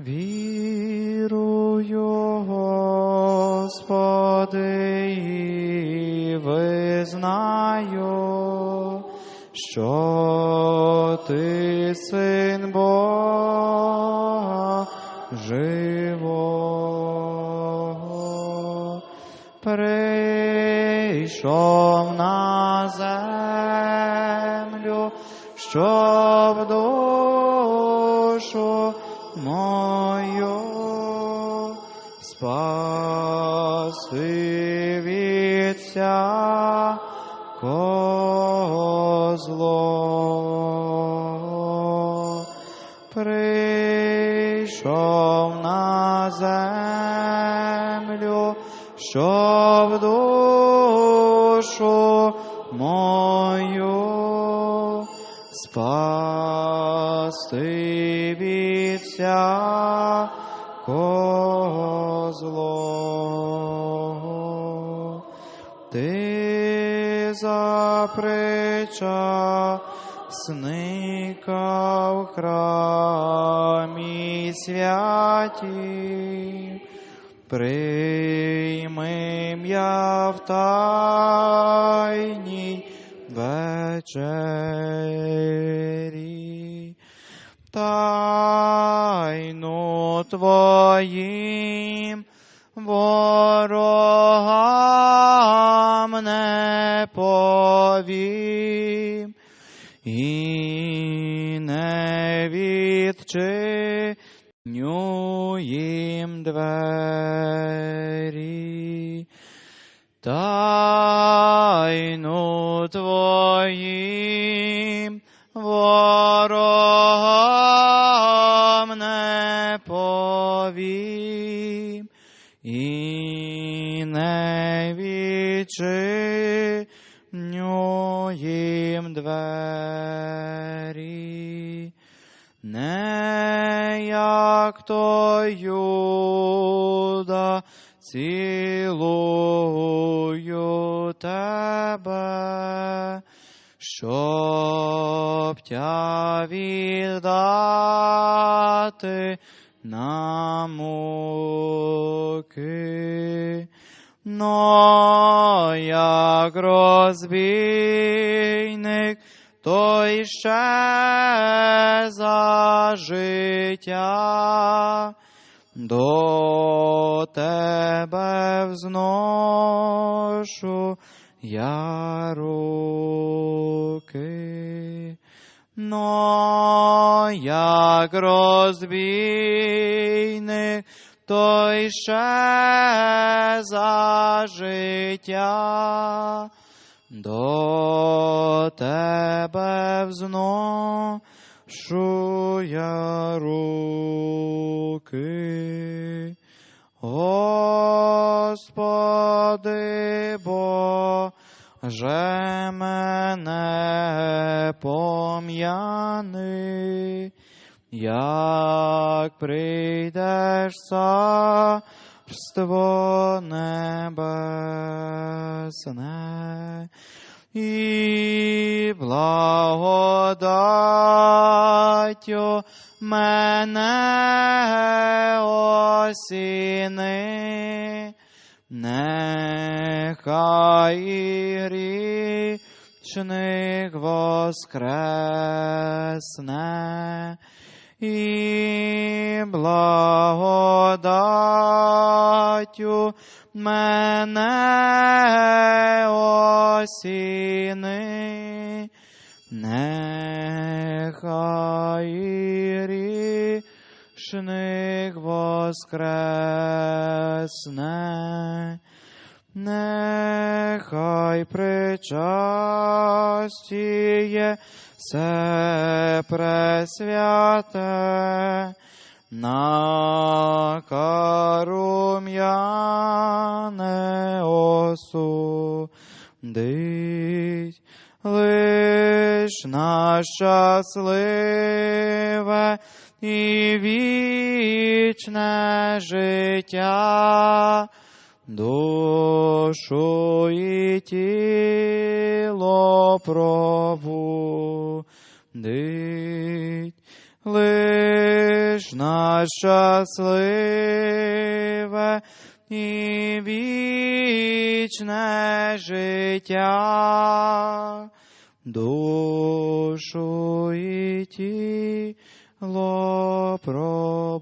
Вірую, Господи, і визнаю, що ти син Бога живого, прийшов на землю, щоб душу спаси від всякого. Прийшов на землю, щоб душу мою спасти від всякого злого. Ти запричасника в храмі святі, приймем я в тайній вечері. Тайну Твоїм ворогам не повім і не відчиню їм двері. Тайну Твоїм ворогам не повім і не відчиню їм двері. Не як то Юда цілую тебе, щоб тя віддати на муки. Но як розбійник, той ще за життя до тебе взношу я руки. Но як розбійник, той ще за життя до тебе взношу я руки. Господи Боже, мене пом'яни, як прийдеш царство небесне, і благодаттю мене осіни, нехай і грішник воскресне, і благодаттю мене осіни, нехай і грішник воскресне, нехай причастіє все пресвяте, на карум'яне осудить, лиш на щасливе і вічне життя, душу і тіло пробудить, лиш на щасливе і вічне життя, душу і тіло пробуди.